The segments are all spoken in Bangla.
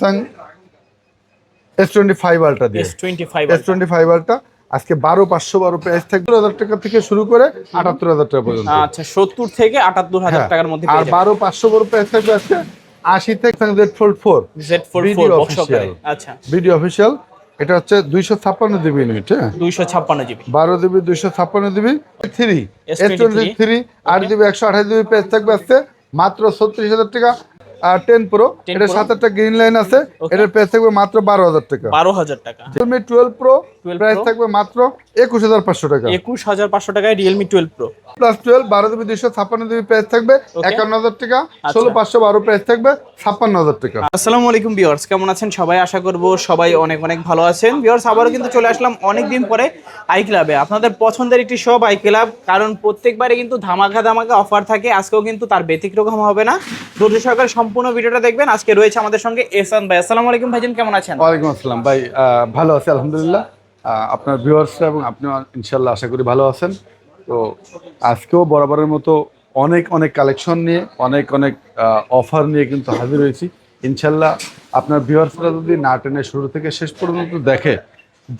Samsung S twenty five ultra দিয়ে। S twenty five S twenty five ultra আজকে বারো পাঁচশো বারো প্রাইস থাকবে হাজার টাকা থেকে শুরু করে আটাত্তর হাজার টাকা পর্যন্ত। আচ্ছা সত্তর থেকে আটাত্তর হাজার হ্যাঁ। টাকার মধ্যে আর বারো পাঁচশো বারো প্রাইস থাকবে আজকে আশি থেকে Z fold four Z four official। আচ্ছা। ভিডিও অফিসিয়াল এটা হচ্ছে দুইশো ছাপ্পান্ন জিবি ইউনিট হ্যাঁ? দুইশো ছাপ্পান্ন জিবি। বারো জিবি দুইশো ছাপ্পান্ন GB three S twenty three আট জিবি একশো আঠাশ জিবি পেজ থাকবে আসছে মাত্র ছত্রিশ হাজার টাকা। আর টেন প্রো এটা সাত একটা গ্রিন লাইন আছে এটার পেজ থাকবে মাত্র বারো হাজার টাকা। বারো হাজার টাকা। রিয়েলমি টুয়েলভ প্রো প্রাইস থাকবে মাত্র একুশ হাজার পাঁচশো টাকা। একুশ হাজার পাঁচশো টাকায় Realme twelve pro plus twelve বারো জিবি দুইশো ছাপ্পান্ন জিবি প্রাইস থাকবে একান্ন হাজার টাকা। ষোলো পাঁচশো বারো প্রাইস থাকবে ছাপ্পান্ন হাজার টাকা। আসসালামু আলাইকুম ভিউয়ার্স কেমন আছেন সবাই? আশা করব সবাই অনেক অনেক ভালো আছেন। আবারও কিন্তু চলে আসলাম অনেক দিন পরে আই ক্লাবে আপনাদের পছন্দের একটি সব আই ক্লাব কারণ প্রত্যেকবারে কিন্তু ধামাকা ধামাকা অফার থাকে। আজকেও কিন্তু তার ব্যতিক্রম হবে না। রোজ সরকার সম্পূর্ণ ভিডিওটা দেখবেন। আজকে রয়েছে আমাদের সঙ্গে এসান ভাই। আসসালামু আলাইকুম ভাইজান কেমন আছেন? ওয়ালাইকুম আসসালাম ভাই ভালো আছি আলহামদুলিল্লাহ। আপনার ভিউয়ার্সরা এবং আপনিও ইনশাল্লাহ আশা করি ভালো আছেন। তো আজকেও বরাবরের মতো অনেক অনেক কালেকশন নিয়ে অনেক অনেক অফার নিয়ে কিন্তু হাজির হয়েছি। ইনশাল্লাহ আপনার ভিউয়ার্সরা যদি না টেনে শুরু থেকে শেষ পর্যন্ত দেখে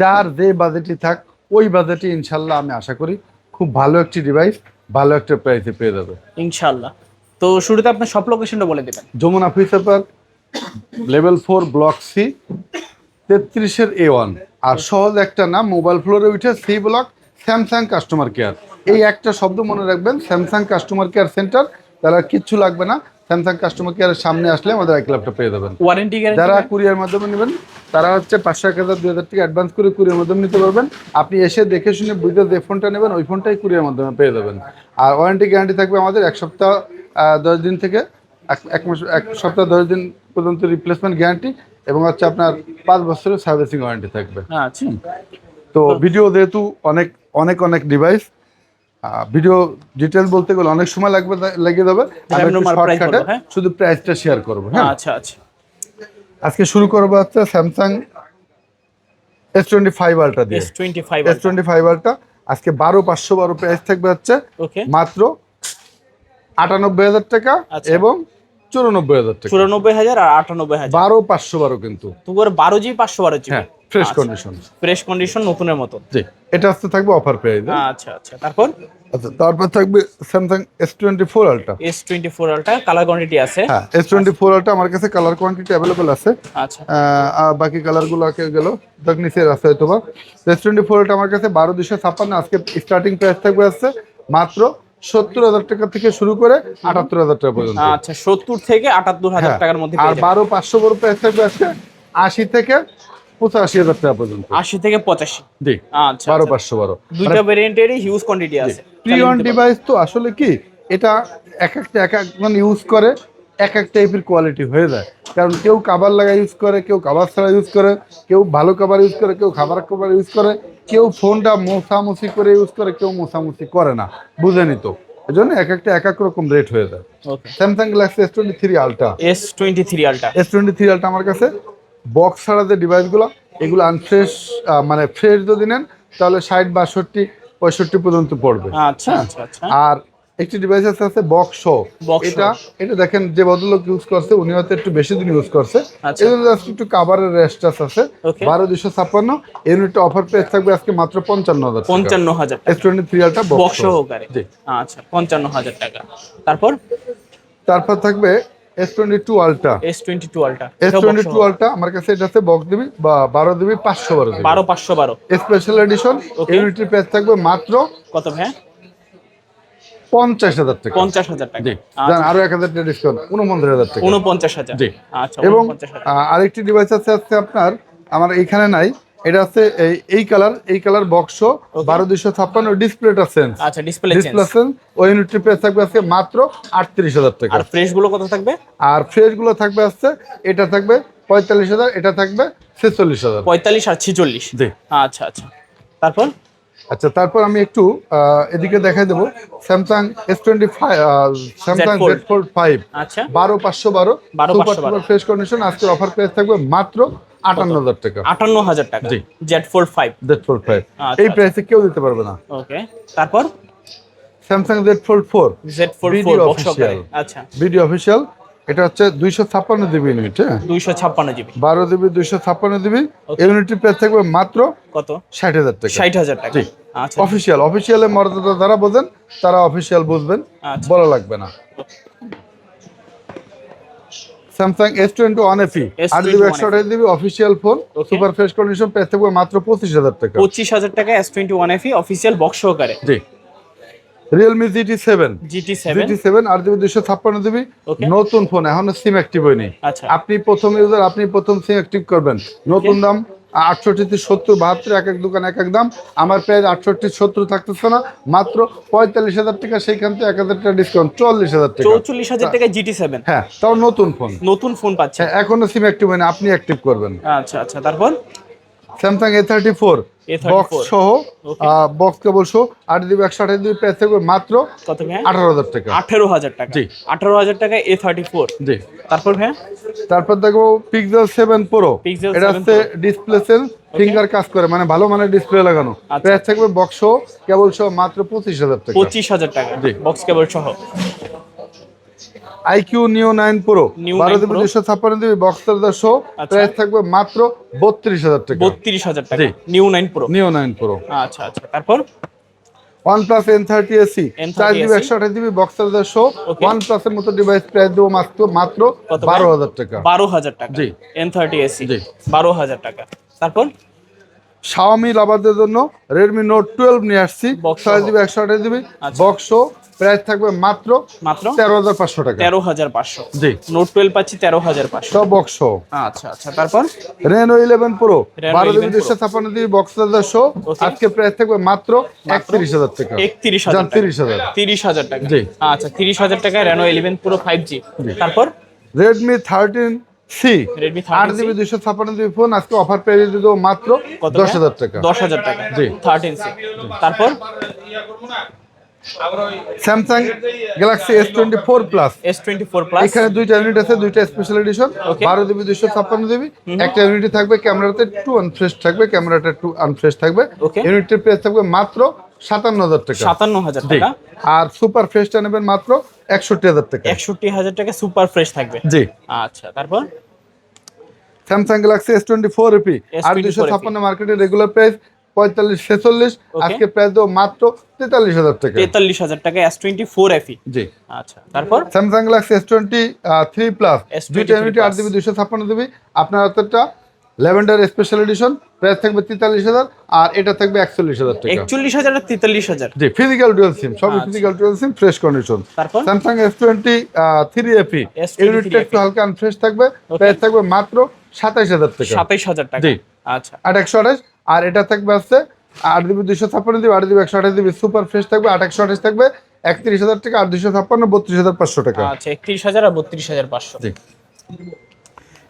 যার যে বাজেটই থাক ওই বাজেটে ইনশাল্লাহ আমি আশা করি খুব ভালো একটি ডিভাইস ভালো একটা প্রাইসে পেয়ে যাবে। ইনশাআল্লাহ। তো শুরুতে আপনার সব লোকেশনটা বলে দেবেন। Jamuna future park level four block C তেত্রিশের A one আর সহজ একটা নাম মোবাইল ফ্লোরে উঠে C block Samsung customer care এই একটা শব্দ মনে রাখবেন স্যামসাং কাস্টমার কেয়ার সেন্টার তারা কিচ্ছু লাগবে না স্যামসাং কাস্টমার কেয়ারের সামনে আসলে আমাদের এক ল্যাপটপ পেয়ে যাবেন। ওয়ারেন্টি যারা কুরিয়ার মাধ্যমে নেবেন তারা হচ্ছে পাঁচশো এক হাজার দুই হাজার টাকা অ্যাডভান্স করে কুরিয়ার মাধ্যমে নিতে পারবেন। আপনি এসে দেখে শুনে বুঝতে যে ফোনটা নেবেন ওই ফোনটাই কুরিয়ার মাধ্যমে পেয়ে যাবেন। আর ওয়ারেন্টি গ্যারান্টি থাকবে আমাদের এক সপ্তাহ দশ দিন থেকে এক মাস এক সপ্তাহ দশ দিন পর্যন্ত রিপ্লেসমেন্ট গ্যারান্টি এবং হচ্ছে আপনার পাঁচ বছরের সার্ভিসিং ওয়ারেন্টি থাকবে। আচ্ছা। তো ভিডিও যেহেতু অনেক অনেক অনেক ডিভাইস ভিডিও ডিটেল বলতে গেলে অনেক সময় লাগবে লেগে যাবে। হ্যাঁ? শুধু প্রাইসটা শেয়ার করব হ্যাঁ। আচ্ছা আচ্ছা। আজকে শুরু করব হচ্ছে Samsung S twenty five ultra দিয়ে এস টোয়েন্টি ফাইভ আলট্রা আজকে বারো পাঁচশো বারো প্রাইস থাকবে হচ্ছে। মাত্র আটানব্বই হাজার টাকা আচ্ছা। এবং চুরানব্বই হাজার টাকা। চুরানব্বই হাজার আর আটানব্বই হাজার। বারো পাঁচশো বারো কিন্তু। বারো জি পাঁচশো বারো জি। হ্যাঁ ফ্রেশ কন্ডিশন ফ্রেশ কন্ডিশন নতুনের মতো। জি এটা আসতে থাকবে অফার প্রাইস আচ্ছা আচ্ছা। তারপর? আচ্ছা তারপর থাকবে Samsung S twenty four ultra S twenty four ultra colour quantity আছে। হ্যাঁ এস টোয়েন্টি ফোর আলট্রা আমার কাছে কালার কোয়ান্টিটি অ্যাভেলেবল আছে। আচ্ছা। আর বাকি কালারগুলো আগে গেল দেখ নিচে আছে হয়তো বা এস টোয়েন্টি ফোর আমার কাছে বারো দুশো ছাপ্পান্ন আজকে স্টার্টিং প্রাইস থাকবে আসছে মাত্র সত্তর হাজার টাকা থেকে শুরু করে আটাত্তর হাজার টাকা পর্যন্ত। আচ্ছা সত্তর থেকে আটাত্তর হাজার হ্যাঁ। টাকার মধ্যে আর বারো পাঁচশো বড় থাকবে আজকে আশি থেকে পঁচাশি হাজার টাকা পর্যন্ত। আশি থেকে পঁচাশি। জি আচ্ছা বারো আচ্ছা। পাঁচশো বারো দুইটা ভেরিয়েন্টেরই হিউজ কোয়ান্টিটি আছে। প্রি অন ডিভাইস তো আসলে কি এটা এক একটা এক একজন ইউজ করে এক এক টাইপের কোয়ালিটি হয়ে যায়। কারণ কেউ কাবার লাগা ইউজ করে কেউ কাবার ছাড়া ইউজ করে কেউ ভালো কাবার ইউজ করে কেউ খাবার কাবার ইউজ করে কেউ ফোনটা মোছামুছি করে ইউজ করে কেউ মোছামুছি করে না। বুঝেনি তো। এই জন্য এক একটা এক এক রকম রেট হয়ে যায়। Samsung Galaxy S twenty three ultra S twenty three ultra S twenty three ultra আমার কাছে। বক্স ছাড়া যে ডিভাইসগুলো এগুলো আনফ্রেশ মানে ফ্রেশ যদি নেন তাহলে ষাট বাষট্টি পঁয়ষট্টি পর্যন্ত পড়বে। আচ্ছা আচ্ছা আচ্ছা। আর একটি ডিভাইস আছে আছে বক্স এটা এটা দেখেন যে ভদ্রলোক ইউজ করছে উনি হয়তো একটু বেশি দিন ইউজ করছে। আচ্ছা। এগুলো জাস্ট একটু কাভারের রেস্টাস আছে. বারো দুশো ছাপ্পান্ন। ইউনিটটা অফার প্রাইস থাকবে আজকে মাত্র পঞ্চান্ন হাজার পঞ্চান্ন হাজার S twenty three ultra box সহকারে আচ্ছা পঞ্চান্ন হাজার টাকা। তারপর? তারপর থাকবে S twenty two ultra S twenty two ultra S twenty two ultra আমার কাছে এটা আছে বক্স দিবি বা বারো দিবি পাঁচশো বারো বারো পাঁচশো বারো। Special edition. ইউনিটের প্রাইস থাকবে মাত্র কত ভাই পঞ্চাশ হাজার টাকা। পঞ্চাশ হাজার টাকা। জি। জান আরও এক হাজার টাকা ডিসকাউন্ট উনপঞ্চাশ হাজার টাকা। উনপঞ্চাশ হাজার। জি। আচ্ছা এবং আরেকটি ডিভাইস আছে আছে আপনার আমার এইখানে নাই। এটা আছে এই এই কালার এই কালার বক্স বারো দুইশো ছাপ্পান্ন ডিসপ্লেটা সেন্স আচ্ছা ডিসপ্লে ডিসপ্লে সেন্স ওই ইউনিটের প্রাইস থাকবে আজকে মাত্র আটত্রিশ হাজার টাকা। আর ফ্রেশগুলো কত থাকবে? আর ফ্রেশগুলো থাকবে আসছে এটা থাকবে পঁয়তাল্লিশ হাজার এটা থাকবে ছেচল্লিশ হাজার। পঁয়তাল্লিশ আর ছিচল্লিশ। জি। আচ্ছা আচ্ছা। তারপর? আচ্ছা তারপর আমি একটু এদিকে দেখাই দেবো। Samsung S twenty five Samsung Z four five বারো পাঁচশো বারো। 12512 ফ্রেশ কন্ডিশন আজকে অফার প্রাইস থাকবে মাত্র আটান্ন হাজার টাকা। আটান্ন হাজার টাকা। জি। Z four five Z fold five এই প্রাইসে কেউ দিতে পারবে না। ওকে তারপর? Samsung Z four four Z four four box official। আচ্ছা। ভিডিও অফিসিয়াল এটা হচ্ছে দুইশো ছাপ্পান্ন জিবি ইউনিট হ্যাঁ? দুইশো ছাপ্পান্ন জিবি। বারো জিবি দুইশো ছাপ্পান্ন জিবি. প্রাইস থাকবে মাত্র কত? ষাট হাজার টাকা। ষাট হাজার টাকা। জি। আচ্ছা অফিসিয়াল অফিসিয়ালের মর্যাদা যারা বোঝেন তারা অফিসিয়াল বুঝবেন আচ্ছা। বলা লাগবে না। Samsung S twenty one FE S21 আট জিবি একশো আঠাশ GB official phone super fresh condition price থাকবে মাত্র পঁচিশ হাজার টাকা। পঁচিশ হাজার টাকা S twenty one FE official box সহকারে। জি। Realme GT seven GT seven আট জিবি দুশো ছাপ্পান্ন জিবি নতুন ফোন এখনও সিম অ্যাক্টিভ হয়নি। আচ্ছা। আপনি প্রথম ইউজার আপনি প্রথম সিম অ্যাক্টিভ করবেন। নতুন দাম আটষট্টি থেকে সত্তর বাহাত্তর এক এক দোকান এক এক দাম। আমার প্রায় আটষট্টি সত্তর থাকতেছে না মাত্র পঁয়তাল্লিশ হাজার টাকা সেইখান থেকে এক হাজার টাকা ডিসকাউন্ট চল্লিশ হাজার টাকা। চৌচল্লিশ হাজার টাকা জিটি সেভেন হ্যাঁ তাও নতুন ফোন নতুন ফোন পাচ্ছে হ্যাঁ এখনও সিম অ্যাক্টিভ হয়নি আপনি অ্যাক্টিভ করবেন। আচ্ছা আচ্ছা তারপর? Samsung A thirty four A34 box সহ. বক্স কেবল সহ আট জিবি একশো আঠাশ জিবি প্রাইস থাকবে মাত্র আঠারো হাজার টাকা। আঠেরো হাজার টাকা। জি। আঠেরো হাজার টাকা এ থার্টি ফোর জি। তারপর ভাইয়া? তারপর দেখব পিক্সেল সেভেন প্রো এটা 7 হচ্ছে ডিসপ্লে সেল ফিঙ্গার কাজ করে মানে ভালো মানের ডিসপ্লে লাগানো। আচ্ছা। প্রাইস থাকবে বক্স সহ কেবল সহ মাত্র পঁচিশ হাজার টাকা। পঁচিশ হাজার টাকা। জি। বক্স কেবল সহ। আইকিউ নিও নাইন প্রো বারো 9 দুশো ছাপ্পান্ন জিবি বক্স চার্জার সহ আচ্ছা। প্রাইস থাকবে মাত্র বত্রিশ হাজার টাকা। বত্রিশ হাজার টাকা। New nine pro neo nine pro আচ্ছা আচ্ছা। তারপর? OnePlus N thirty SE চার জিবি একশো আঠাশ জিবি. ওয়ান মতো ডিভাইস প্রাইস দেবো মাত্র মাত্র বারো হাজার টাকা। বারো হাজার টাকা। জি। এন থার্টি এসি জি। বারো হাজার টাকা। তারপর? শাওমি লাভারদের জন্য রেডমি নোট টুয়েলভ নিয়ে আসছি। ছয়। জিবি একশো আঠাশ জিবি আচ্ছা। বক্স প্রাইস থাকবে মাত্র মাত্র তেরো হাজার পাঁচশো টাকা। তেরো হাজার পাঁচশো। জি। নোট টুয়েলভ পাচ্ছি তেরো হাজার পাঁচশো। সব বক্স আচ্ছা আচ্ছা তারপর? রেনো ইলেভেন প্রো বারো জিবি দুশো ছাপ্পান্ন জিবি বক্স Okay. আজকে প্রাইস থাকবে মাত্র একত্রিশ হাজার টাকা। একত্রিশ হাজার তিরিশ হাজার। তিরিশ হাজার টাকা। জি। আচ্ছা তিরিশ হাজার টাকা Reno eleven pro five G. তারপর? রেডমি থার্টিন সি আট জিবি দুশো ছাপ্পান্ন জিবি ফোন আজকে অফার পেয়ে দেবো মাত্র দশ হাজার টাকা। দশ হাজার টাকা। জি। থার্টিন সি তারপর? Samsung Galaxy S twenty four plus S twenty four plus এখানে দুইটা ইউনিট আছে দুইটা স্পেশাল এডিশন. বারো জিবি দুইশো ছাপ্পান্ন জিবি একটা ইউনিট থাকবে ক্যামেরাতে টু আনফ্রেশ থাকবে ক্যামেরাটা একটু আনফ্রেশ থাকবে. ইউনিটের প্রাইস থাকবে মাত্র সাতান্ন হাজার টাকা। সাতান্ন হাজার টাকা। আর সুপার ফ্রেশটা নেবেন মাত্র একষট্টি হাজার টাকা। একষট্টি হাজার টাকা সুপার ফ্রেশ থাকবে। জি। আচ্ছা তারপর? Samsung Galaxy S twenty four AP আর S24 দুশো ছাপ্পান্ন মার্কেটের রেগুলার প্রাইস পঁয়তাল্লিশ ছেচল্লিশ আজকে প্রাইস দেবো মাত্র তেতাল্লিশ হাজার টাকা। তেতাল্লিশ হাজার টাকা এস টোয়েন্টি ফোর এফি জি। আচ্ছা তারপর? Samsung Galaxy S twenty three plus S23 দুইটা ইউনিট আট জিবি দুশো ছাপ্পান্ন জিবি আপনার হাতেরটা ল্যাভেন্ডার স্পেশাল এডিশন প্রাইস থাকবে তেতাল্লিশ হাজার আর এটা থাকবে একচল্লিশ হাজার টাকা। একচল্লিশ হাজার আর তেতাল্লিশ হাজার? জি ফিজিক্যাল ডুয়েল সিম সবই আচ্ছা। Physical dual SIM fresh condition তারপর? Samsung S twenty three S23 ইউনিটটা একটু হালকা আনফ্রেশ থাকবে। প্রাইস থাকবে মাত্র সাতাইশ হাজার টাকা। সাতাইশ হাজার টাকা। জি। আচ্ছা। আট একশো আঠাশ আর এটা থাকবে আছে আট জিবি দুশো ছাপ্পান্ন জিবি আট জিবি একশো আঠাশ জিবি সুপার ফ্রেশ থাকবে আট একশো আঠাশ থাকবে একত্রিশ হাজার টাকা আর দুশো ছাপ্পান্ন বত্রিশ হাজার পাঁচশো টাকা। আচ্ছা একত্রিশ হাজার আর বত্রিশ হাজার পাঁচশো।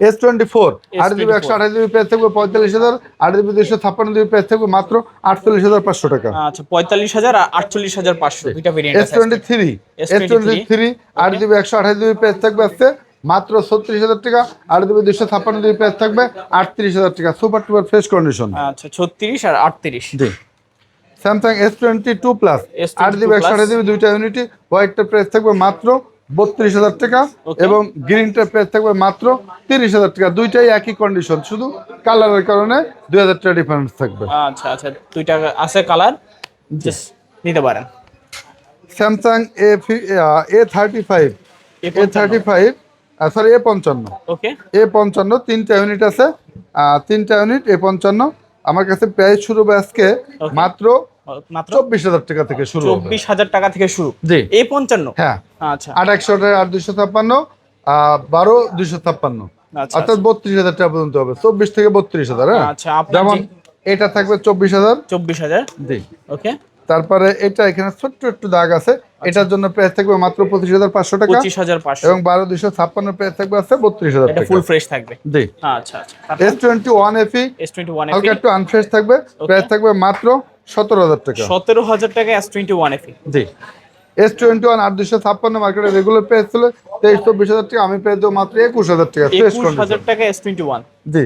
এস টোয়েন্টি ফোর আট জিবি একশো আঠাশ জিবি প্রাইস থাকবে পঁয়তাল্লিশ হাজার আট জিবি দুশো ছাপ্পান্ন জিবি প্রাইস থাকবে মাত্র আটচল্লিশ হাজার পাঁচশো টাকা। আচ্ছা পঁয়তাল্লিশ হাজার আর আটচল্লিশ হাজার পাঁচশো দুইটা variant S twenty three S twenty three আট জিবি একশো আঠাশ জিবি প্রাইস থাকবে আজকে মাত্র ছত্রিশ হাজার টাকা আট জিবি দুশো ছাপ্পান্ন জিবি প্রাইস থাকবে আটত্রিশ হাজার টাকা। সুপার টুপার ফ্রেশ কন্ডিশন আচ্ছা ছত্রিশ আর আটত্রিশ। জি। Samsung S twenty two plus আট জিবি একশো আঠাশ জিবি দুইটা ইউনিটি হোয়াইটটার প্রাইস থাকবে মাত্র বত্রিশ হাজার টাকা এবং গ্রিনটার প্রাইস থাকবে মাত্র তিরিশ হাজার টাকা। দুইটাই একই কন্ডিশন শুধু কালারের কারণে দুই হাজার টাকা ডিফারেন্স থাকবে। আচ্ছা আচ্ছা দুইটা আছে কালার নিতে পারেন। Samsung A A thirty five A thirty five sorry A পঞ্চান্ন। ওকে এ পঞ্চান্ন তিনটা ইউনিট আছে। তিনটা ইউনিট এ পঞ্চান্ন। আমার কাছে প্রাইস শুরু হবে আজকে মাত্র চব্বিশ হাজার টাকা থেকে শুরু চব্বিশ হাজার টাকা থেকে শুরু। জি। পঞ্চান্ন? হ্যাঁ। আচ্ছা। আট একশো আট দুশো ছাপ্পান্ন বারো দুশো ছাপ্পান্ন। আচ্ছা অর্থাৎ বত্রিশ হাজার টাকা পর্যন্ত হবে। চব্বিশ থেকে বত্রিশ হাজার হ্যাঁ? আচ্ছা যেমন এটা থাকবে চব্বিশ হাজার। চব্বিশ হাজার? জি। ওকে তারপরে এটা এখানে ছোট্ট একটু দাগ আছে। এটার জন্য প্রাইস থাকবে মাত্র পঁচিশ হাজার পাঁচশো টাকা। পঁচিশ হাজার পাঁচশো। এবং বারো দুশো ছাপ্পান্ন প্রাইস থাকবে আছে বত্রিশ হাজার টাকা। ফুল ফ্রেশ থাকবে। জি। আচ্ছা আচ্ছা S twenty one FE S twenty one হালকা একটু আনফ্রেশ থাকবে। প্রাইস থাকবে মাত্র সতেরো হাজার টাকা। সতেরো হাজার টাকা এস টোয়েন্টি ওয়ান এফি জি। এস টোয়েন্টি ওয়ান আট দুশো ছাপ্পান্ন মার্কেটে রেগুলার প্রাইস ছিল। তেইশ চব্বিশ হাজার টাকা আমি পেয়ে দেবো মাত্র একুশ হাজার টাকা। একুশ হাজার টাকা এস টোয়েন্টি ওয়ান জি।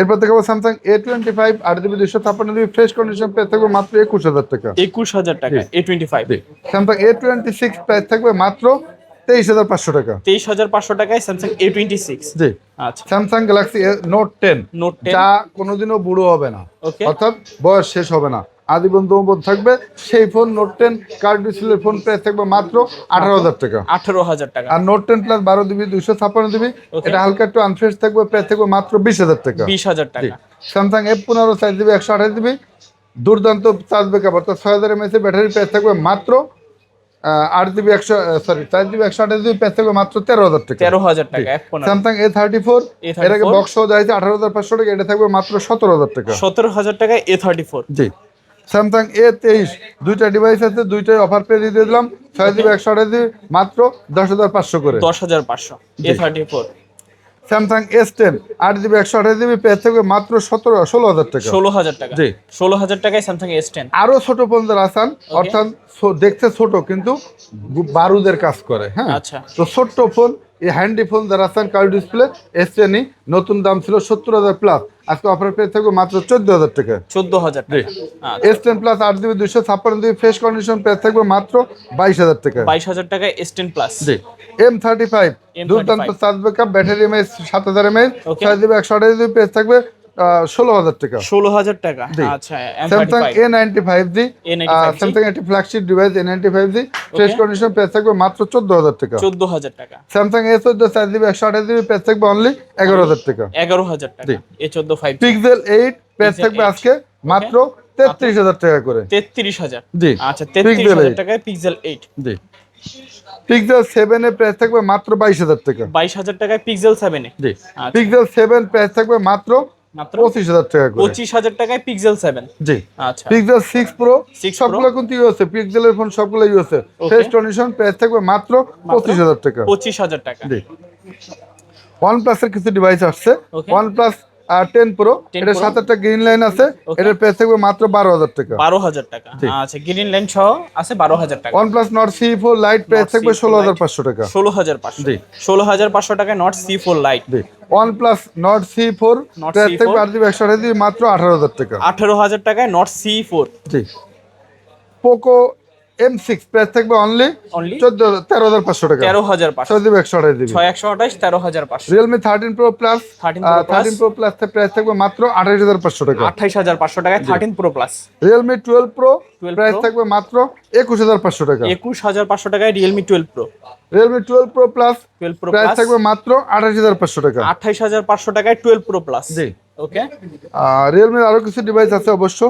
এরপর দেখাবো স্যামসাং এ টোয়েন্টি ফাইভ আট জিবি দুশো ছাপ্পান্ন জিবি ফ্রেশ কন্ডিশন প্রাইস থাকবে মাত্র একুশ হাজার টাকা। একুশ হাজার টাকা A twenty five Samsung A twenty six price থাকবে মাত্র তেইশ হাজার পাঁচশো টাকা। তেইশ হাজার পাঁচশো টাকায় স্যামসাং এ টোয়েন্টি সিক্স জি। আচ্ছা। Samsung Galaxy note ten note যা কোনোদিনও বুড়ো হবে না। অর্থাৎ বয়স শেষ হবে না। আজীবন দমবন থাকবে। সেই phone note ten curved display phone price থাকবে মাত্র আঠারো হাজার টাকা। আঠারো হাজার টাকা। আর নোট টেন প্লাস বারো দিবি দুইশো ছাপ্পান্ন দিবি। এটা হালকা একটু আনফ্রেশ থাকবে প্রাইস থাকবে মাত্র বিশ হাজার টাকা। বিশ হাজার টাকা। স্যামসাং এফ পনেরো সাইজ দিবি একশো আঠাশ দিবি। দুর্দান্ত চার্জ ব্যাকআপ অর্থাৎ ছয় হাজার এমএস ব্যাটারি প্রাইস থাকবে মাত্র আট জিবি একশো সরি চার জিবি একশো আঠাশ জিবি প্রাইস থাকবে মাত্র তেরো হাজার টাকা। তেরো হাজার টাকা Samsung A thirty four A34 এর আগে বক্স সহ যাইছে আঠারো হাজার পাঁচশো টাকা এটা থাকবে মাত্র সতেরো হাজার টাকা। সতেরো হাজার টাকা এ থার্টি ফোর জি। স্যামসাং এ তেইশ দুইটা ডিভাইস আছে দুইটাই অফার পেয়ে দিয়ে দিলাম। ছয় জিবি একশো আঠাশ জিবি মাত্র দশ হাজার পাঁচশো করে। দশ হাজার পাঁচশো A thirty four Samsung S ten আট জিবি একশো আঠাশ জিবি পেয়ে থাকবে মাত্র সতেরো ষোলো হাজার টাকা। ষোলো হাজার টাকা। জি। ষোলো হাজার টাকায় স্যামসাং এস টেন আরও ছোট ফোন যারা আসান অর্থাৎ দেখতে ছোট কিন্তু বারুদের কাজ করে হ্যাঁ। আচ্ছা। তো ছোট্ট ফোন এই হ্যান্ডি ফোন যারা রাস্তান কার্ড ডিসপ্লে এস টেনই নতুন দাম ছিল সত্তর হাজার প্লাস আজকে অফার পেয়ে থাকবে মাত্র চোদ্দ হাজার টাকা। চোদ্দ হাজার এস টেন প্লাস আট জিবি দুইশো ছাপ্পান্ন জিবি ফ্রেশ কন্ডিশন পেয়ে থাকবে মাত্র বাইশ হাজার টাকা। বাইশ হাজার টাকা এস টেন প্লাস জি। এম থার্টি ফাইভ দুর্দান্ত চার্জ ব্যাকআপ ব্যাটারি এমএস সাত হাজার এমএস. ছয় জিবি একশো আঠাশ জিবি পেয়ে থাকবে ষোলো হাজার টাকা। ষোলো হাজার টাকা। আচ্ছা Samsung A ninety five G Samsung একটি flagship device A ninety five G fresh condition থাকবে মাত্র চোদ্দ হাজার টাকা। চোদ্দ হাজার টাকা। স্যামসাং এ চোদ্দ চার জিবি একশো আঠাশ জিবি থাকবে অনলি এগারো হাজার টাকা। এগারো হাজার টাকা। এ চোদ্দ ফাইভ পিক্সেল এইট থাকবে আজকে মাত্র তেত্রিশ হাজার টাকা করে। তেত্রিশ হাজার। জি। আচ্ছা তেত্রিশ হাজার টাকায় পিক্সেল এইট জি। পিক্সেল সেভেন এর প্রাইস থাকবে মাত্র বাইশ হাজার টাকা। বাইশ হাজার টাকায় পিক্সেল সেভেনে জি। আচ্ছা। পিক্সেল প্রাইস থাকবে মাত্র মাত্র? পঁচিশ হাজার টাকা করে। পঁচিশ হাজার টাকায় পিক্সেল সেভেন জি। আচ্ছা। Pixel six pro 6 Pro? সবগুলো কিন্তু ইউএসএ পিক্সেলের ফোন সবগুলো ইউএসএ ফ্রেশ কন্ডিশন প্রাইস থাকবে মাত্র পঁচিশ হাজার টাকা। পঁচিশ হাজার টাকা। জি। প্লাসের কিছু ডিভাইস আসছে। Okay. প্লাস টেন প্রো 10 এটা? সাত একটা গ্রিন লাইন আছে এটার প্রাইস থাকবে মাত্র বারো হাজার টাকা। বারো হাজার টাকা। আচ্ছা গ্রিন লাইন সহ আছে বারো হাজার টাকা। Plus Nord CE four lite price থাকবে ষোলো হাজার পাঁচশো টাকা। ষোলো হাজার পাঁচশো। ষোলো হাজার পাঁচশো টাকায় Nord CE four lite four Nord price থাকবে আট জিবি একশো মাত্র আঠারো হাজার টাকা। আঠেরো হাজার টাকায় নট সি ফোর জি। পোকো এম সিক্স প্রাইস থাকবে অনলি অনলি চোদ্দ তেরো হাজার পাঁচশো টাকা। তেরো হাজার পাঁচশো। জিবি একশো আঠাশ ছয় একশো আঠাশ তেরো হাজার পাঁচশো। Realme thirteen pro plus 13 Pro Plus। Thirteen pro plus price থাকবে মাত্র আঠাশ হাজার পাঁচশো টাকা। আঠাইশ হাজার পাঁচশো টাকায় thirteen pro plus Realme twelve pro 12 price থাকবে মাত্র একুশ হাজার পাঁচশো টাকা। একুশ হাজার পাঁচশো টাকায় Realme twelve pro Realme twelve pro plus twelve pro price থাকবে মাত্র আঠাশ হাজার পাঁচশো টাকা। আঠাইশ হাজার পাঁচশো টাকায় টুয়েলভ প্রো প্লাস জি। ওকে রিয়েলমির আরও কিছু ডিভাইস আছে অবশ্য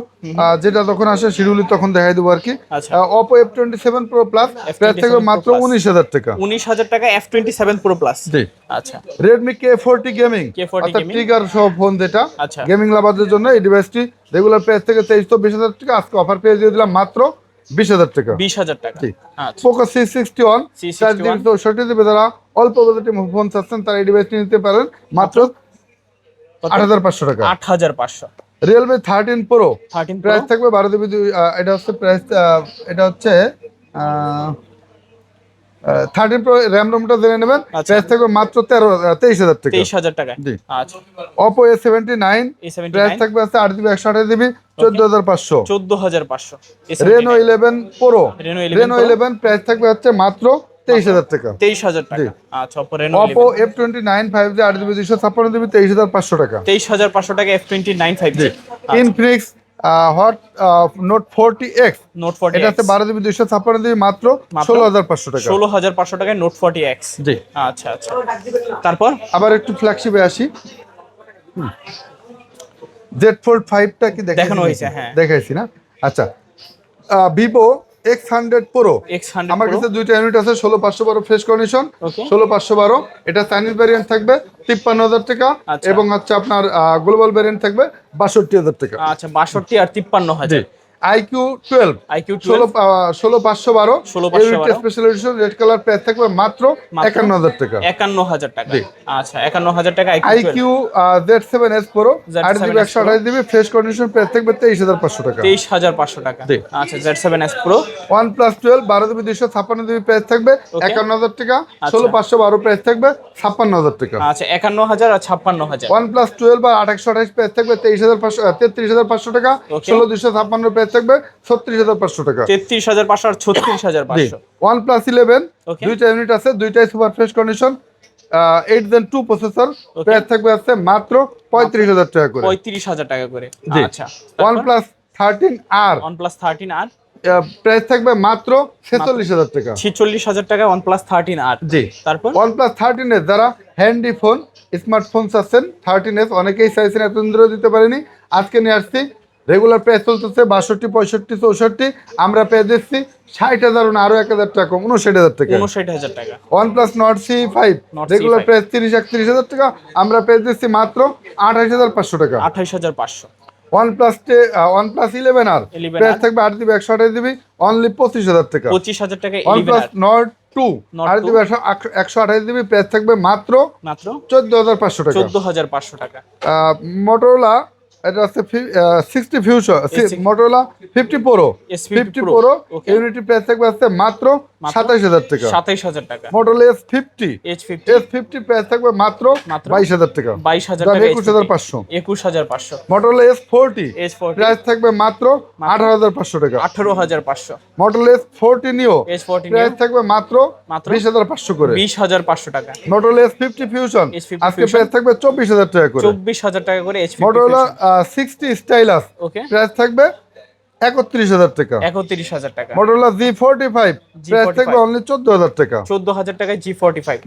যেটা তখন আসে তখন দেখাই দেবো আর কি আচ্ছা Oppo F twenty seven pro plus price থাকবে মাত্র উনিশ হাজার টাকা উনিশ হাজার টাকা F twenty seven pro plus জি আচ্ছা রেডমি কে ফোরটি গেমিং অর্থাৎ ট্রিগার সহ ফোন যেটা আচ্ছা গেমিং লাভারদের জন্য এই ডিভাইসটি রেগুলার প্রাইস থেকে তেইশ তো বিশ হাজার টাকা আজকে অফার পেয়ে দিয়ে দিলাম মাত্র বিশ হাজার টাকা বিশ হাজার টাকা। আচ্ছা Poco C sixty one C61 চার জিবি চৌষট্টি জিবি যারা অল্প বাজেটে ফোন চাচ্ছেন তারা এই ডিভাইসটি নিতে পারেন মাত্র? আট হাজার পাঁচশো টাকা। আট হাজার পাঁচশো। Realme thirteen pro thirteen price থাকবে বারো আহ, এটা হচ্ছে প্রাইস এটা হচ্ছে থার্টিন প্রো র্যাম রোমটা জেনে নেবেন। আচ্ছা। প্রাইস থাকবে মাত্র তেরো তেইশ হাজার টাকা। তেইশ হাজার টাকা। জি। আচ্ছা। Oppo A seventy nine price থাকবে আছে আট জিবি একশো আঠাশ জিবি চোদ্দ হাজার পাঁচশো। চোদ্দ হাজার পাঁচশো। Reno eleven pro Reno eleven price থাকবে হচ্ছে মাত্র তেইশ হাজার টাকা। তেইশ হাজার টাকা। আচ্ছা Oppo Reno Oppo F twenty nine five G আট জিবি দুশো ছাপ্পান্ন জিবি তেইশ হাজার পাঁচশো টাকা। তেইশ হাজার পাঁচশো টাকা F twenty nine five G. Hot note forty X note forty এটা হচ্ছে বারো জিবি দুশো ছাপ্পান্ন জিবি মাত্র মাত্র ষোলো হাজার পাঁচশো টাকা। ষোলো হাজার পাঁচশো টাকায় নোট ফর্টি এক্স জি। আচ্ছা আচ্ছা। তারপর? আবার একটু ফ্ল্যাগশিপে আসি। জেড ফোল্ড ফাইভটা কি দেখানো হয়েছে, হ্যাঁ। দেখাইছি না? আচ্ছা। ভিভো এক্স হান্ড্রেড প্রো আমার কাছে দুইটা ইউনিট আছে ষোলো পাঁচশো বারো ফ্রেশ কন্ডিশন ষোলো পাঁচশো বারো। এটা চাইনিজ ভ্যারিয়েন্ট থাকবে তিপ্পান্ন হাজার টাকা। আচ্ছা। এবং হচ্ছে আপনার গ্লোবাল ভ্যারিয়েন্ট থাকবে বাষট্টি হাজার টাকা। আচ্ছা বাষট্টি আর তিপ্পান্ন হাজার। আইকিউ টুয়েলভ আইকিউ ষোলো ষোলো পাঁচশো বারো। 16512 special edition red colour price থাকবে মাত্র একান্ন হাজার টাকা। একান্ন হাজার টাকা। আচ্ছা একান্ন হাজার টাকা iQOO Z seven S pro আট জিবি একশো আঠাশ জিবি ফ্রেশ কন্ডিশন প্রাইস থাকবে তেইশ হাজার পাঁচশো টাকা। তেইশ হাজার পাঁচশো টাকা। আচ্ছা Z seven S pro OnePlus twelve বারো জিবি দুইশো ছাপ্পান্ন জিবি প্রাইস থাকবে একান্ন হাজার টাকা। ষোলো পাঁচশো বারো প্রাইস থাকবে ছাপ্পান্ন হাজার টাকা। আচ্ছা একান্ন হাজার আর ছাপ্পান্ন হাজার। ওয়ান প্লাস টুয়েলভ আর আট একশো আঠাশ প্রাইস থাকবে তেইশ হাজার পাঁচশো তেত্রিশ হাজার পাঁচশো টাকা ষোলো দুশো ছাপ্পান্ন প্রাইস প্রাইস থাকবে ছত্রিশ হাজার পাঁচশো টাকা। তেত্রিশ হাজার পাঁচশো আর ছত্রিশ হাজার পাঁচশো। ওয়ান প্লাস ইলেভেন দুইটা ইউনিট আছে দুইটাই super fresh condition eight Gen two processor price থাকবে আছে মাত্র পঁয়ত্রিশ হাজার টাকা করে। পঁয়ত্রিশ হাজার টাকা করে। আচ্ছা। OnePlus thirteen R OnePlus thirteen R price থাকবে মাত্র ছেচল্লিশ হাজার টাকা। ছিচল্লিশ হাজার টাকা ওয়ান প্লাস থার্টিন আর জি তারপর? ওয়ান প্লাস থার্টিন যারা হ্যান্ডি ফোন স্মার্টফোন চাচ্ছেন থার্টিন এস অনেকেই চাইছেন এত দিতে পারেনি। আজকে নিয়ে আসছি রেগুলার প্রাইস চলতেছে বাষট্টি পঁয়ষট্টি চৌষট্টি। আমরা পেয়ে দিচ্ছি ষাট হাজার আরও এক হাজার টাকা উনষাট হাজার টাকা। উনষাট হাজার টাকা। OnePlus Nord CE five regular C5 price তিরিশ একত্রিশ হাজার টাকা। আমরা পেয়ে দিচ্ছি মাত্র আঠাশ হাজার পাঁচশো টাকা। আঠাইশ হাজার পাঁচশো। OnePlus OnePlus eleven R. 11R price থাকবে আট দিবি একশো আঠাশ দিবি অনলি পঁচিশ হাজার টাকা। পঁচিশ হাজার টাকা ওয়ান প্লাস নট টু আট 2 দিবি একশো আঠাশ দিবি প্রাইস থাকবে মাত্র মাত্র চোদ্দ হাজার পাঁচশো টাকা। চোদ্দ হাজার পাঁচশো টাকা। মোটরোলা এটা আছে sixty future S60 Motorola fifty pro fifty pro unity price থাকবে আছে মাত্র সাতাশ হাজার টাকা। সাতাইশ হাজার টাকা। Motorola S fifty S fifty price থাকবে মাত্র বাইশ হাজার টাকা। বাইশ হাজার টাকা একুশ হাজার পাঁচশো। একুশ হাজার পাঁচশো। Motorola S forty H forty price থাকবে মাত্র আঠারো হাজার পাঁচশো টাকা। আঠারো হাজার পাঁচশো। Motorola S forty neo H forty price থাকবে মাত্র মাত্র বিশ হাজার পাঁচশো করে। বিশ হাজার পাঁচশো টাকা। মোটরোলা এস ফিফটি ফিউশন আজকে। প্রাইস থাকবে চব্বিশ হাজার টাকা করে। চব্বিশ হাজার টাকা করে H Motorola sixty stylus price থাকবে একত্রিশ হাজার টাকা। একত্রিশ হাজার টাকা। Motorola G forty five price থাকবে অনলি চোদ্দ হাজার টাকা। চোদ্দ হাজার টাকায় G forty five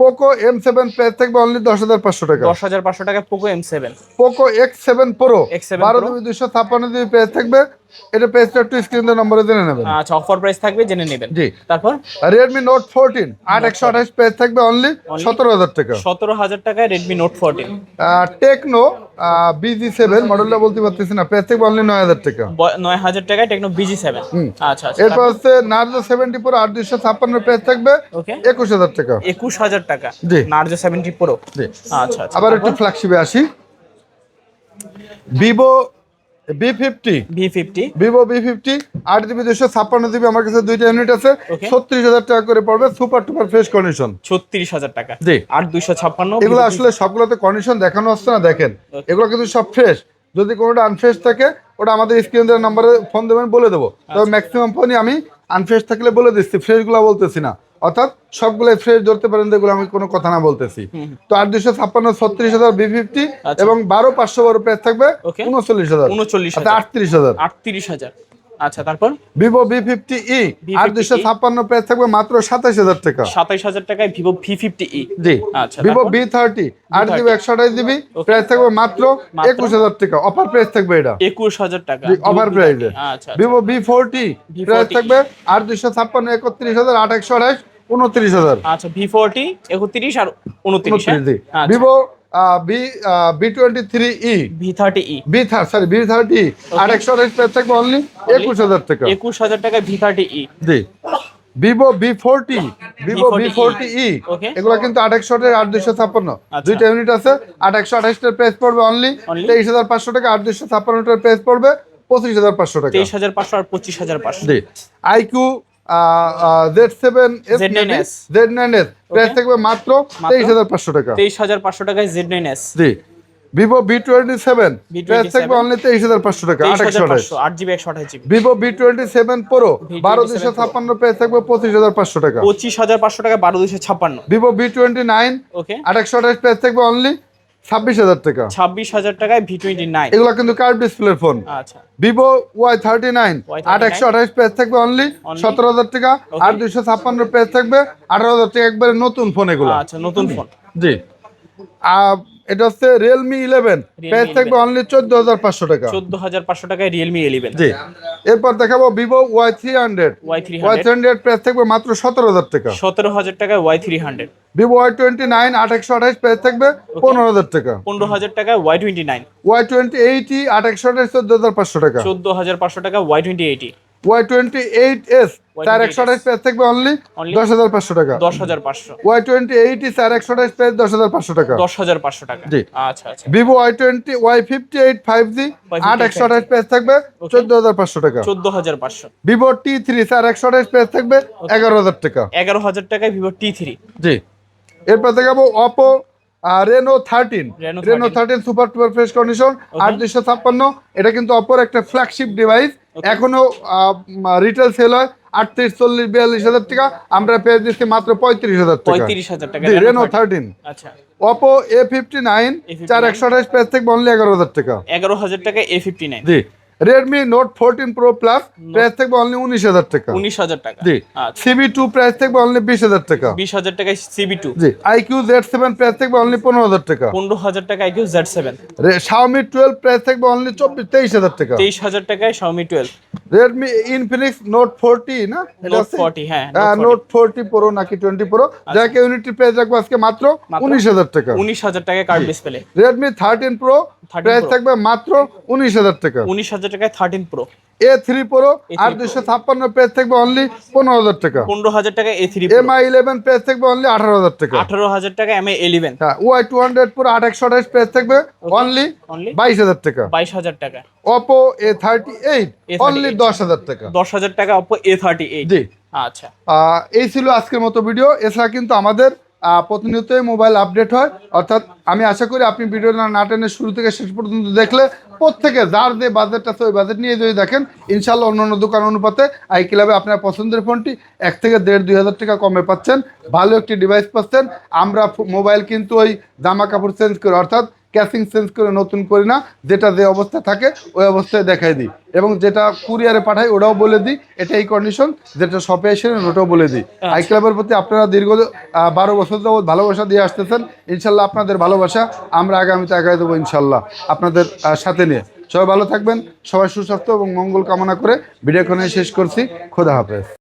Poco M seven price থাকবে অনলি দশ হাজার পাঁচশো টাকা। দশ হাজার পাঁচশো টাকা Poco M seven Poco X seven pro X7 বারো দুই দুশো ছাপ্পান্ন দুই প্রাইস থাকবে এটা প্রাইসটা একটু স্ক্রিন নম্বরে জেনে নেবেন। আচ্ছা অফার প্রাইস থাকবে জেনে নেবেন। জি। তারপর? ফোরটিন আট একশো আঠাশ প্রাইস থাকবে অনলি সতেরো হাজার টাকা। সতেরো হাজার টাকায় Redmi note fourteen Tecno BG seven মডেলটা বলতে পারতেছি না প্রাইস থাকবে অনলি নয় হাজার টাকা। নয় হাজার টাকায় টেকনো বিজি সেভেন আচ্ছা আচ্ছা। এরপর হচ্ছে সেভেন্টি ফোর আট দুইশো ছাপ্পান্ন প্রাইস থাকবে ওকে একুশ হাজার টাকা। একুশ হাজার টাকা। জি। নার্জো সেভেন্টি প্রো জি। আচ্ছা আচ্ছা। আবার একটু ফ্ল্যাগশিপে আসি। Vivo V fifty Vivo V fifty আট জিবি দুশো ছাপ্পান্ন জিবি আমার কাছে দুইটা ইউনিট আছে। ছত্রিশ হাজার টাকা করে পড়বে সুপার টুপার ফ্রেশ কন্ডিশন ছত্রিশ হাজার টাকা। জি। আট দুইশো ছাপ্পান্ন এগুলো আসলে সবগুলোতে কন্ডিশন দেখানো হচ্ছে না দেখেন। এগুলো কিন্তু সব ফ্রেশ যদি কোনোটা আনফ্রেশ থাকে ওটা আমাদের স্ক্রিন দেওয়ার নাম্বারে ফোন দেবেন বলে দেবো। আচ্ছা। তবে ম্যাক্সিমাম ফোনই আমি আনফ্রেশ থাকলে বলে দিচ্ছি ফ্রেশ ফ্রেশগুলো বলতেছি না। অর্থাৎ সবগুলোই ফ্রেশ ধরতে পারেন যেগুলো আমি কোনো কথা না বলতেছি। তো আট দুশো ছাপ্পান্ন ছত্রিশ হাজার বি ফিফটি আচ্ছা। এবং বারো পাঁচশো বারো প্রাইস থাকবে উনচল্লিশ হাজার। উনচল্লিশ হাজার। আটত্রিশ হাজার। আটত্রিশ হাজার। আচ্ছা তারপর? ভিভো বি ফিফটি ই V50e আট দুশো ছাপ্পান্ন প্রাইস থাকবে মাত্র হাজার টাকা। সাতাইশ হাজার টাকায় ভিভো ভি ফিফটি ই জি। আচ্ছা, ভিভো? বি থার্টি আট জিবি একশো আঠাশ জিবি প্রাইস থাকবে মাত্র? একুশ হাজার টাকা। অফার প্রাইস থাকবে এটা। একুশ হাজার টাকা। অফার Vivo প্রাইসে V30 Vivo V forty V40 price থাকবে আট দুশো ছাপ্পান্ন একত্রিশ হাজার আট একশো আঠাশ। উনত্রিশ হাজার। আচ্ছা ভি ফোরটি একত্রিশ আর উনত্রিশ Vivo V V twenty three e V thirty e V sorry V thirty আট একশো আঠাশ প্রাইস থাকবে অনলি একুশ হাজার টাকা। একুশ হাজার টাকায় ভি থার্টি ই জি। Vivo V forty Vivo V forty e এগুলো কিন্তু আট একশো আট দুশো ছাপ্পান্ন। আচ্ছা। দুইটা ইউনিট আছে আট একশো আঠাশটার প্রাইস পড়বে অনলি তেইশ হাজার পাঁচশো টাকা আট দুশো ছাপ্পান্নটার প্রাইস পড়বে পঁচিশ হাজার পাঁচশো টাকা। তেইশ হাজার পাঁচশো আর পঁচিশ হাজার পাঁচশো। IQOO Z seven Z9S Z nine S price থাকবে মাত্র তেইশ হাজার পাঁচশো টাকা। তেইশ হাজার পাঁচশো টাকায় জেড নাইন এস জি। Vivo V twenty seven price থাকবে অনলি তেইশ হাজার পাঁচশো টাকা আট আঠাশ পাঁচশো জিবি একশো আঠাশ GB. Vivo V twenty seven pro বারো দুশো ছাপ্পান্ন প্রাইস থাকবে পঁচিশ হাজার পাঁচশো টাকা। পঁচিশ হাজার পাঁচশো টাকা বারো দুশো ছাপ্পান্ন। Vivo V twenty nine okay আট একশো আঠাশ প্রাইস থাকবে অনলি ছাব্বিশ হাজার টাকা। ছাব্বিশ হাজার টাকায় ভি টোয়েন্টি নাইন এগুলো কিন্তু কার্ভ ডিসপ্লের ফোন আচ্ছা। ভিভো ওয়াই থার্টি নাইন আট একশো আঠাশ পেজ থাকবে অনলি সতেরো হাজার টাকা আর দুইশো ছাপ্পান্ন পেজ থাকবে আঠারো হাজার টাকা একবারে নতুন ফোন এগুলো। আচ্ছা নতুন ফোন জি। আহ, এটা হচ্ছে রিয়েলমি ইলেভেন প্রাইস থাকবে অনলি চোদ্দ হাজার পাঁচশো টাকা। চোদ্দ হাজার পাঁচশো টাকায় রিয়েলমি ইলেভেন জি। এরপর দেখাবো Vivo Y three hundred Y three Y three hundred price থাকবে মাত্র সতেরো হাজার টাকা। সতেরো হাজার টাকায় Y three hundred Vivo Y twenty nine আট একশো আঠাশ প্রাইস থাকবে পনেরো হাজার টাকা। পনেরো হাজার টাকায় Y twenty nine Y twenty eighty আট একশো আঠাশ চোদ্দ হাজার পাঁচশো টাকা। চোদ্দ হাজার পাঁচশো টাকা Y twenty eighty Y twenty eight S চার একশো আঠাশ প্রাইস থাকবে অনলি? দশ হাজার পাঁচশো টাকা। দশ হাজার পাঁচশো। ওয়াই টোয়েন্টি এইটি চার একশো আঠাশ প্রাইস দশ হাজার পাঁচশো টাকা। দশ হাজার পাঁচশো টাকা। জি। আচ্ছা আচ্ছা। Vivo Y twenty Y fifty eight five G আট একশো আঠাশ প্রাইস থাকবে চোদ্দ হাজার পাঁচশো টাকা। চোদ্দ হাজার পাঁচশো। ভিভো টি থ্রি চার একশো আঠাশ প্রাইস থাকবে এগারো হাজার টাকা। এগারো হাজার টাকায় ভিভো টি থ্রি জি। এরপর দেখাবো Oppo Reno thirteen Reno Reno thirteen super টুপার fresh condition আট দুশো ছাপ্পান্ন। এটা কিন্তু অপর একটা ফ্ল্যাগশিপ ডিভাইস এখনও রিটেল সেল হয় আটত্রিশ চল্লিশ বিয়াল্লিশ হাজার টাকা। আমরা পেয়ে দিচ্ছি মাত্র পঁয়ত্রিশ হাজার টাকা। Reno thirteen Oppo A fifty nine চার একশো আঠাশ পেজ থেকে অনলি এগারো হাজার টাকা। এগারো হাজার টাকা A fifty nine G. Redmi Note fourteen pro plus price থাকবে অনলি উনিশ হাজার টাকা। উনিশ হাজার টাকা। জি। সিবি টু প্রাইস থাকবে অনলি বিশ হাজার টাকা। বিশ হাজার টাকায় সিবি টু জি। আইকিউ জেড সেভেন প্রাইস থাকবে অনলি পনেরো হাজার টাকা। পনেরো হাজার টাকা iQOO Z seven Xiaomi twelve price থাকবে অনলি চব্বিশ তেইশ হাজার টাকা। তেইশ হাজার টাকায় Xiaomi twelve Redmi Infinix Note forty না? নোট ফোরটি হ্যাঁ নোট ফোরটি প্রো নাকি টোয়েন্টি প্রো যাকে ইউনিটি প্রাইস রাখব আজকে মাত্র উনিশ হাজার টাকা। উনিশ হাজার টাকায় card display Redmi thirteen pro 13 price Pro। থাকবে মাত্র উনিশ হাজার টাকা। উনিশ হাজার টাকায় thirteen pro A three pro আর দুশো ছাপ্পান্ন প্রাইস থাকবে অনলি পনেরো হাজার টাকা। পনেরো হাজার টাকা A three M I eleven price থাকবে অনলি আঠারো হাজার টাকা। আঠারো হাজার টাকা এম এ ইলেভেন হ্যাঁ ওয়াই টু হান্ড্রেড প্রো আট একশো আঠাশ প্রাইস থাকবে অনলি বাইশ হাজার টাকা। বাইশ হাজার টাকা। Oppo A thirty eight only দশ হাজার টাকা। দশ হাজার টাকা অপো এ থার্টি এইট জি। আচ্ছা। আহ, এই ছিল আজকের মতো ভিডিও এছাড়া কিন্তু আমাদের প্রতিনিয়তই মোবাইল আপডেট হয়। অর্থাৎ আমি আশা করি আপনি ভিডিও না টেনে শুরু থেকে শেষ পর্যন্ত দেখলে প্রত্যেকে যার যে বাজেট আছে ওই বাজেট নিয়ে যদি দেখেন ইনশাল্লাহ অন্য অন্য দোকান অনুপাতে আই ক্লাবে আপনার পছন্দের ফোনটি এক থেকে দেড়, দুই হাজার টাকা কমে পাচ্ছেন। ভালো একটি ডিভাইস পাচ্ছেন। আমরা মোবাইল কিন্তু ওই জামা কাপড় চেঞ্জ করি। অর্থাৎ ক্যাসিং চেঞ্জ করে নতুন করি না যেটা যে অবস্থা থাকে ওই অবস্থায় দেখাই দিই। এবং যেটা কুরিয়ারে পাঠাই ওটাও বলে দিই এটা এই কন্ডিশন যেটা শপে এসে ওটাও বলে দিই। আই ক্লাবের প্রতি আপনারা দীর্ঘ বারো বছর যাবৎ ভালোবাসা দিয়ে আসতেছেন ইনশাল্লাহ আপনাদের ভালোবাসা আমরা আগামীতে আগায় দেবো ইনশাল্লাহ আপনাদের সাথে নিয়ে। সবাই ভালো থাকবেন সবাই সুস্বাস্থ্য এবং মঙ্গল কামনা করে ভিডিওখানে শেষ করছি খোদা হাফেজ।